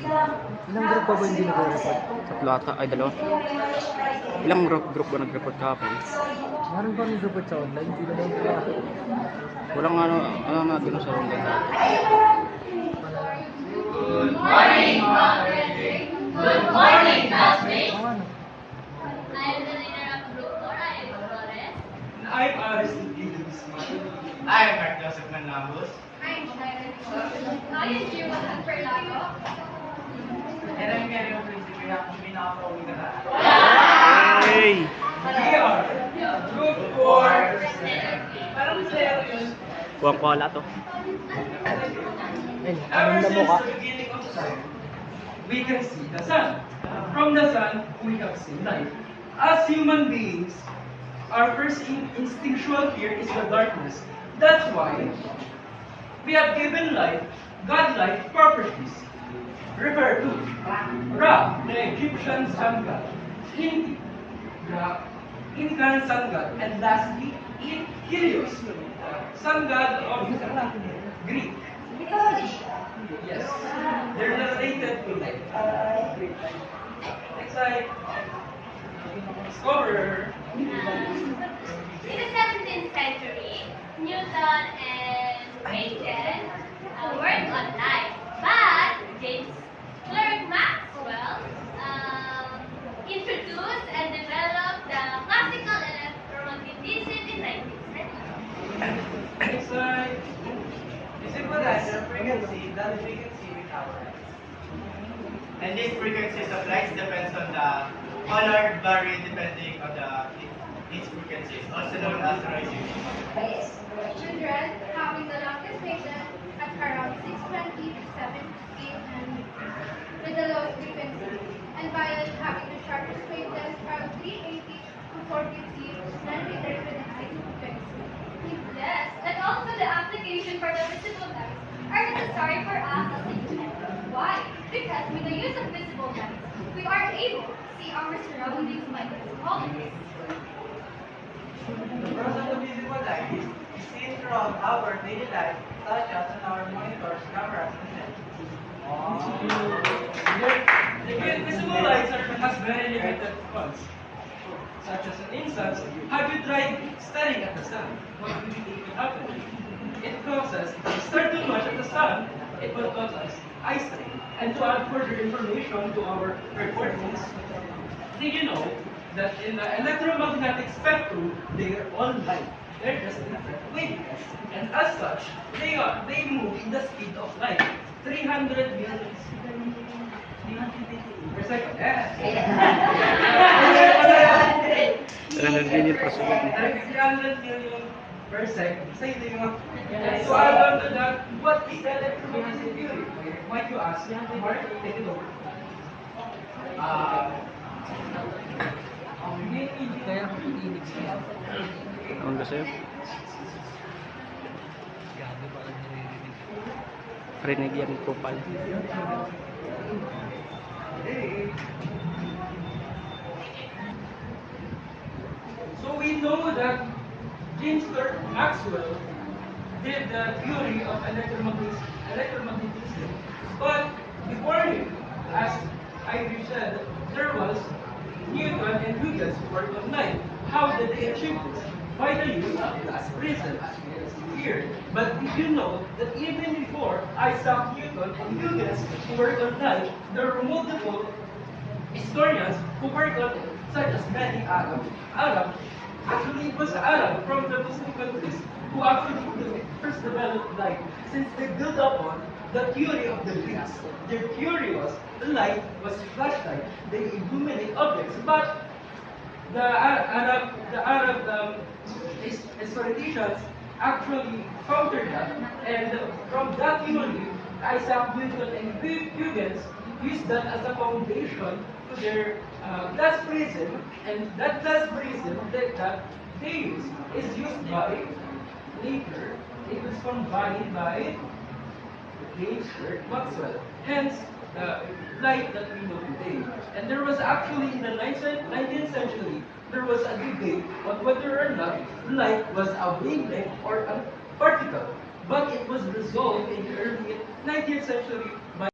Ilang group ba ba hindi nag-report? Tatlo ata, ay dalawa. Ilang group, group ba nag-report kahapon? Meron ba nag-report sa online? Hindi na lang. Walang ano, ano na doon sa online. Good morning, Ma'am Good morning, classmates. I am the leader of Group 4, I am Flores. I am Aris Indilis. I am Mark Joseph Manamos. I am Shira. I am Jiwan Perlago. Hey! We are Group 4. Parang player yun. Kuwang kuwala to. Ayun, anong na time, we can see the sun. From the sun, we have seen light. As human beings, our first in- instinctual fear is the darkness. That's why we have given light godlike properties. Refer to Ra, the Egyptian sun god, Inti, the Incan sun god, and lastly, Helios, sun god of Greek. Yes. They're related to light. Next slide. Discover. In the 17th century, Newton and Einstein uh, worked on light, but James Clerk Maxwell um, introduced and developed the classical electromagnetism in 19th century. Next slide. Visible light is a frequency that we see with our eyes. And these frequencies of lights depends on the color vary depending on the its frequencies, also known as rising. Children having the longest wavelength at around 620 to 7 nanometers with the lowest frequency, and violet having the shortest wavelength around 380 to 450 nanometers with the highest frequency. Yes, and also the application for the visible light necessary for us as a human. Why? Because with the use of visible light, we are able to see our surroundings by the colors. The pros of visible light is seen throughout our daily life, such as on our monitors, cameras, and sensors. The invisible lights are has very limited funds. Such as an instance, have you tried staring at the sun? What do you think will happen? It causes, if you stare too much at the sun, it will cause us eye strain. And to add further information to our recordings, did you know that in the electromagnetic spectrum, they are all light. They're just different wavelengths. And as such, they are they move in the speed of light. 300 million per second. Eh? Yeah. 300 million per second. 300 million per second. Say the mga. So add on to that, what is the electromagnetic theory? Might you ask? Mark, take it over. Uh, Kaya nakikinig siya. Ang kasi. Gabi pa lang naririnig. Rinig yan ko pala. So we know that James Clerk Maxwell did the theory of electromagnetism. But before him, as I said, there was Newton and Huygens who worked on light. How did they achieve this? By the use of glass here. But did you know that even before I Isaac Newton and Huygens who worked on light, there were multiple historians who worked on it, such as many Arab. Arab, actually it was Arab from the Muslim countries who actually first developed light since they built upon the theory of the Greeks. Their theory was light was flashlight. They illuminate objects, but the Arab, the Arab um, historians actually countered that, and from that theory, Isaac Newton and Hu- Huygens used that as a foundation to their uh, and that glass prism that, they use is used by later. It was combined by James Clerk Maxwell. Hence, the light that we know today. And there was actually in the 19th 19th century, there was a debate on whether or not light was a wavelength or a particle. But it was resolved in the early 19th century by